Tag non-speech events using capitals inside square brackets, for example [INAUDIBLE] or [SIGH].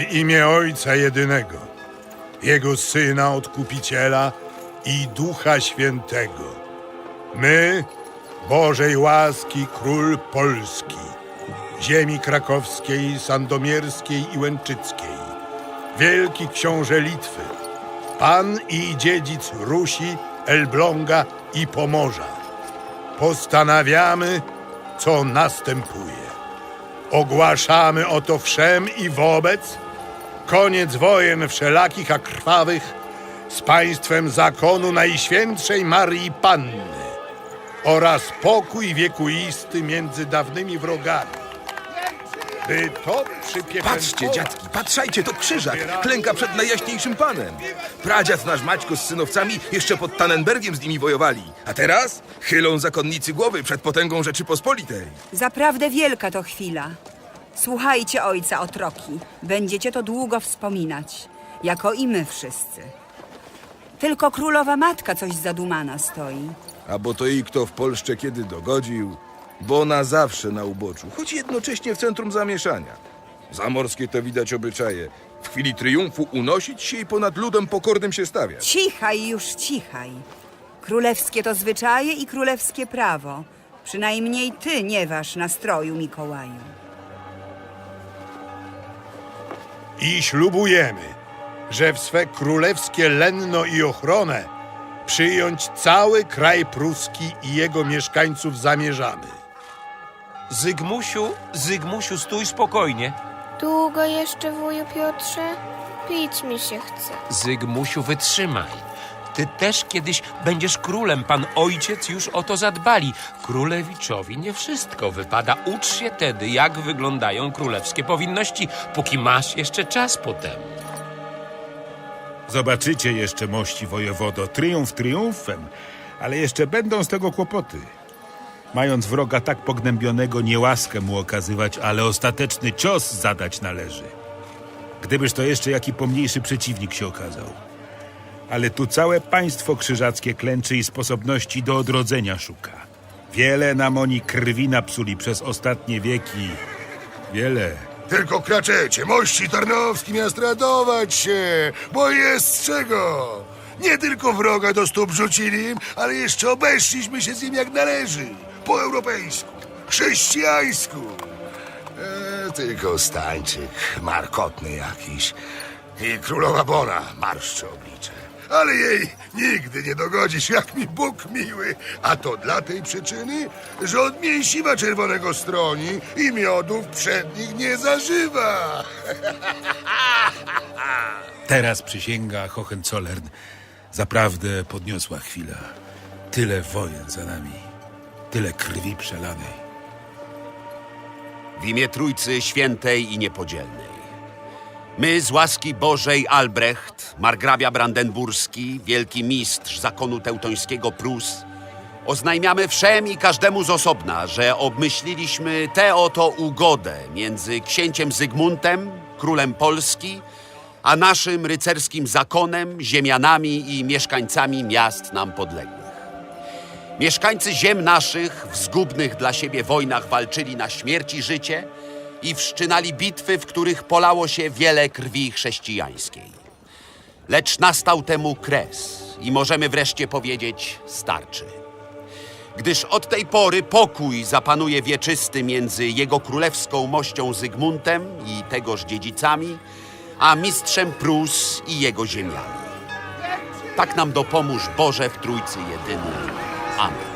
imię Ojca Jedynego, Jego Syna Odkupiciela i Ducha Świętego. My, Bożej łaski Król Polski, ziemi krakowskiej, sandomierskiej i łęczyckiej, Wielki Książę Litwy, Pan i dziedzic Rusi, Elbląga i Pomorza. Postanawiamy, co następuje. Ogłaszamy oto wszem i wobec koniec wojen wszelakich a krwawych z państwem zakonu Najświętszej Marii Panny oraz pokój wiekuisty między dawnymi wrogami. By to przypieczętować... Patrzcie, dziadki, patrzajcie, to krzyżak klęka przed najjaśniejszym panem. Pradziad nasz Maćko z synowcami jeszcze pod Tannenbergiem z nimi wojowali. A teraz chylą zakonnicy głowy przed potęgą Rzeczypospolitej. Zaprawdę wielka to chwila. Słuchajcie ojca otroki. Będziecie to długo wspominać, jako i my wszyscy. Tylko królowa matka coś zadumana stoi. A bo to i kto w Polsce kiedy dogodził, bo na zawsze na uboczu, choć jednocześnie w centrum zamieszania. Zamorskie to widać obyczaje. W chwili triumfu unosić się i ponad ludem pokornym się stawiać. Cichaj już, cichaj. Królewskie to zwyczaje i królewskie prawo. Przynajmniej ty nie waż nastroju, Mikołaju. I ślubujemy, że w swe królewskie lenno i ochronę przyjąć cały kraj pruski i jego mieszkańców zamierzamy. Zygmusiu, Zygmusiu, stój spokojnie. Długo jeszcze, wuju Piotrze? Pić mi się chce. Zygmusiu, wytrzymaj. Ty też kiedyś będziesz królem. Pan ojciec już o to zadbali. Królewiczowi nie wszystko wypada. Ucz się tedy, jak wyglądają królewskie powinności, póki masz jeszcze czas potem. Zobaczycie jeszcze, mości wojewodo, triumf triumfem, ale jeszcze będą z tego kłopoty. Mając wroga tak pognębionego, nie łaskę mu okazywać, ale ostateczny cios zadać należy. Gdybyż to jeszcze jaki pomniejszy przeciwnik się okazał. Ale tu całe państwo krzyżackie klęczy i sposobności do odrodzenia szuka. Wiele nam oni krwi napsuli przez ostatnie wieki. Wiele. Tylko kraczecie, mości tarnowski miast radować się, bo jest z czego. Nie tylko wroga do stóp rzucili ale jeszcze obeszliśmy się z nim jak należy. Po europejsku, chrześcijańsku. E, tylko stańczyk, markotny jakiś. I królowa Bona marszczy oblicze. Ale jej nigdy nie dogodzisz, jak mi Bóg miły. A to dla tej przyczyny, że od mięsiwa czerwonego stroni i miodów przednich nie zażywa. [LAUGHS] Teraz przysięga Hohenzollern. Zaprawdę podniosła chwila. Tyle wojen za nami. Tyle krwi przelanej. W imię Trójcy Świętej i Niepodzielnej. My z łaski Bożej Albrecht, margrabia brandenburski, wielki mistrz zakonu teutońskiego Prus, oznajmiamy wszem i każdemu z osobna, że obmyśliliśmy tę oto ugodę między księciem Zygmuntem, królem Polski, a naszym rycerskim zakonem, ziemianami i mieszkańcami miast nam podległych. Mieszkańcy ziem naszych w zgubnych dla siebie wojnach walczyli na śmierć i życie i wszczynali bitwy, w których polało się wiele krwi chrześcijańskiej. Lecz nastał temu kres i możemy wreszcie powiedzieć starczy. Gdyż od tej pory pokój zapanuje wieczysty między jego królewską mością Zygmuntem i tegoż dziedzicami, a mistrzem Prus i jego ziemiami. Tak nam dopomóż Boże w Trójcy Jedynej. Amen.